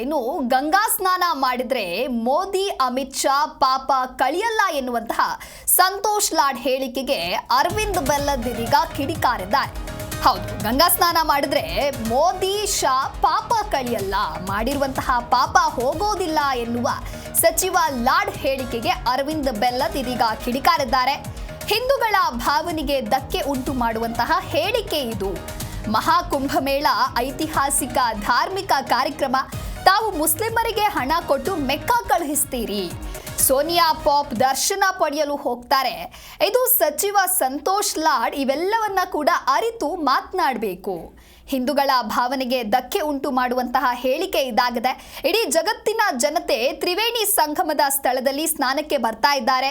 ಇನ್ನು ಗಂಗಾ ಸ್ನಾನ ಮಾಡಿದ್ರೆ ಮೋದಿ, ಅಮಿತ್ ಶಾ ಪಾಪ ಕಳಿಯಲ್ಲ ಎನ್ನುವಂತಹ ಸಂತೋಷ್ ಲಾಡ್ ಹೇಳಿಕೆಗೆ ಅರವಿಂದ್ ಬೆಲ್ಲದಿರೀಗ ಕಿಡಿಕಾರಿದ್ದಾರೆ. ಹೌದು, ಗಂಗಾ ಸ್ನಾನ ಮಾಡಿದ್ರೆ ಮೋದಿ, ಶಾ ಪಾಪ ಕಳಿಯಲ್ಲ, ಮಾಡಿರುವಂತಹ ಪಾಪ ಹೋಗೋದಿಲ್ಲ ಎನ್ನುವ ಸಚಿವ ಲಾಡ್ ಹೇಳಿಕೆಗೆ ಅರವಿಂದ್ ಬೆಲ್ಲದ್ ಕಿಡಿಕಾರಿದ್ದಾರೆ. ಹಿಂದೂಗಳ ಭಾವನೆಗೆ ಧಕ್ಕೆ ಉಂಟು ಮಾಡುವಂತಹ ಹೇಳಿಕೆ ಇದು. ಮಹಾಕುಂಭಮೇಳ ಐತಿಹಾಸಿಕ, ಧಾರ್ಮಿಕ ಕಾರ್ಯಕ್ರಮ ತಾವು ಮುಸ್ಲಿಮರಿಗೆ ಹಣ ಕೊಟ್ಟು ಮೆಕ್ಕಾ ಕಳುಹಿಸ್ತೀರಿ. ಸೋನಿಯಾ ಪಾಪ್ ದರ್ಶನ ಪಡೆಯಲು ಹೋಗ್ತಾರೆ. ಇದು ಸಚಿವ ಸಂತೋಷ್ ಲಾಡ್ ಇವೆಲ್ಲವನ್ನ ಕೂಡ ಅರಿತು ಮಾತನಾಡಬೇಕು. ಹಿಂದೂಗಳ ಭಾವನೆಗೆ ಧಕ್ಕೆ ಉಂಟು ಮಾಡುವಂತಹ ಹೇಳಿಕೆ ಇದಾಗಿದೆ. ಇಡೀ ಜಗತ್ತಿನ ಜನತೆ ತ್ರಿವೇಣಿ ಸಂಗಮದ ಸ್ಥಳದಲ್ಲಿ ಸ್ನಾನಕ್ಕೆ ಬರ್ತಾ ಇದ್ದಾರೆ.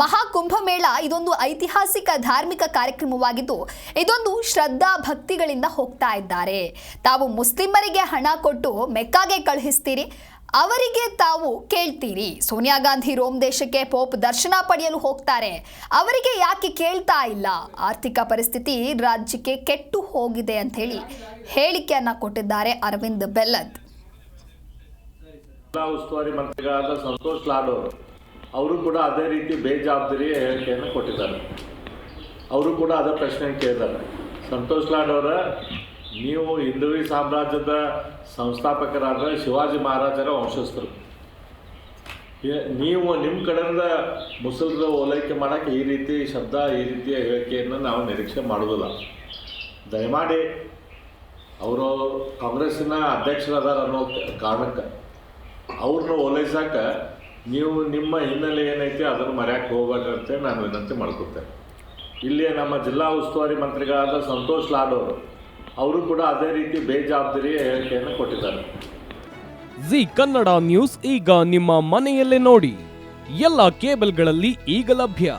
ಮಹಾಕುಂಭಮೇಳ ಇದೊಂದು ಐತಿಹಾಸಿಕ ಧಾರ್ಮಿಕ ಕಾರ್ಯಕ್ರಮವಾಗಿದ್ದು, ಇದೊಂದು ಶ್ರದ್ಧಾ ಭಕ್ತಿಗಳಿಂದ ಹೋಗ್ತಾ ಇದ್ದಾರೆ. ತಾವು ಮುಸ್ಲಿಮರಿಗೆ ಹಣ ಕೊಟ್ಟು ಮೆಕ್ಕಾಗೆ ಕಳುಹಿಸ್ತೀರಿ. ಅವರಿಗೆ ತಾವು ಕೇಳ್ತೀರಿ. ಸೋನಿಯಾ ಗಾಂಧಿ ರೋಮ್ ದೇಶಕ್ಕೆ ಪೋಪ್ ದರ್ಶನ ಪಡೆಯಲು ಹೋಗ್ತಾರೆ. ಅವರಿಗೆ ಯಾಕೆ ಕೇಳ್ತಾ ಇಲ್ಲ? ಆರ್ಥಿಕ ಪರಿಸ್ಥಿತಿ ರಾಜ್ಯಕ್ಕೆ ಕೆಟ್ಟು ಹೋಗಿದೆ ಅಂತ ಹೇಳಿ ಹೇಳಿಕೆಯನ್ನ ಕೊಟ್ಟಿದ್ದಾರೆ ಅರವಿಂದ್ ಬೆಲ್ಲದ್ ಉಸ್ತುವಾರಿ ಮಂತ್ರಿಗಳಾದ ಸಂತೋಷ್ ಲಾಡ್ ಅವರು ಕೂಡ ಅದೇ ರೀತಿ ಬೇಜವಾಬ್ದಾರಿ ಹೇಳಿಕೆಯನ್ನು ಕೊಟ್ಟಿದ್ದಾರೆ. ಅವರು ಕೂಡ ಅದೇ ಪ್ರಶ್ನೆ ಕೇಳಿದ್ದಾರೆ. ಸಂತೋಷ್ ಲಾಡ್ ಅವರ ನೀವು ಹಿಂದೂ ಸಾಮ್ರಾಜ್ಯದ ಸಂಸ್ಥಾಪಕರಾದ ಶಿವಾಜಿ ಮಹಾರಾಜರ ವಂಶಸ್ಥರು. ನೀವು ನಿಮ್ಮ ಕಡೆಯಿಂದ ಮುಸಲ್ರ ಓಲೈಕೆ ಮಾಡೋಕ್ಕೆ ಈ ರೀತಿ ಶಬ್ದ, ಈ ರೀತಿಯ ಹೇಳಿಕೆಯನ್ನು ನಾವು ನಿರೀಕ್ಷೆ ಮಾಡೋದಿಲ್ಲ ದಯಮಾಡಿ ಅವರು ಕಾಂಗ್ರೆಸ್ಸಿನ ಅಧ್ಯಕ್ಷರದಾರ ಅನ್ನೋ ಕಾರಣಕ್ಕೆ ಅವ್ರನ್ನ ಓಲೈಸಾಕ ನೀವು ನಿಮ್ಮ ಹಿನ್ನೆಲೆ ಏನೈತೆ ಅದನ್ನು ಮರ್ಯಾಕೆ ಹೋಗ್ಬೇಡ್ರಿ ನಾನು ವಿನಂತಿ ಮಾಡ್ಕೊತೇನೆ. ಇಲ್ಲಿ ನಮ್ಮ ಜಿಲ್ಲಾ ಉಸ್ತುವಾರಿ ಮಂತ್ರಿಗಳಾದ ಸಂತೋಷ್ ಲಾಡ್ ಅವರು ಅವರು ಕೂಡ ಅದೇ ರೀತಿ ಬೇಜವಾಬ್ದಾರಿ ಹೇಳಿಕೆಯನ್ನು ಕೊಟ್ಟಿದ್ದಾರೆ. ಜಿ ಕನ್ನಡ ನ್ಯೂಸ್ ಈಗ ನಿಮ್ಮ ಮನೆಯಲ್ಲೇ ನೋಡಿ. ಎಲ್ಲ ಕೇಬಲ್ಗಳಲ್ಲಿ ಈಗ ಲಭ್ಯ.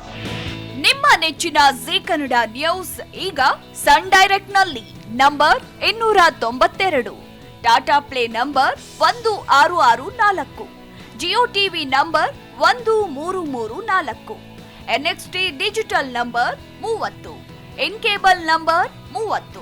ನಿಮ್ಮ ನೆಚ್ಚಿನ ಜಿ ಕನ್ನಡ ನ್ಯೂಸ್ ಈಗ ಸನ್ ಡೈರೆಕ್ಟ್ನಲ್ಲಿ ನಂಬರ್ ಇನ್ನೂರ ತೊಂಬತ್ತೆರಡು. ಟಾಟಾ ಪ್ಲೇ ನಂಬರ್ ಒಂದು ಆರು ಆರು ನಾಲ್ಕು. ಜಿಯೋ ಟಿವಿ ನಂಬರ್ ಒಂದು ಮೂರು ಮೂರು ನಾಲ್ಕು. ಎನ್ಎಕ್ಸ್ಟಿ ಡಿಜಿಟಲ್ ನಂಬರ್ ಮೂವತ್ತು. ಇನ್ ಕೇಬಲ್ ನಂಬರ್ ಮೂವತ್ತು.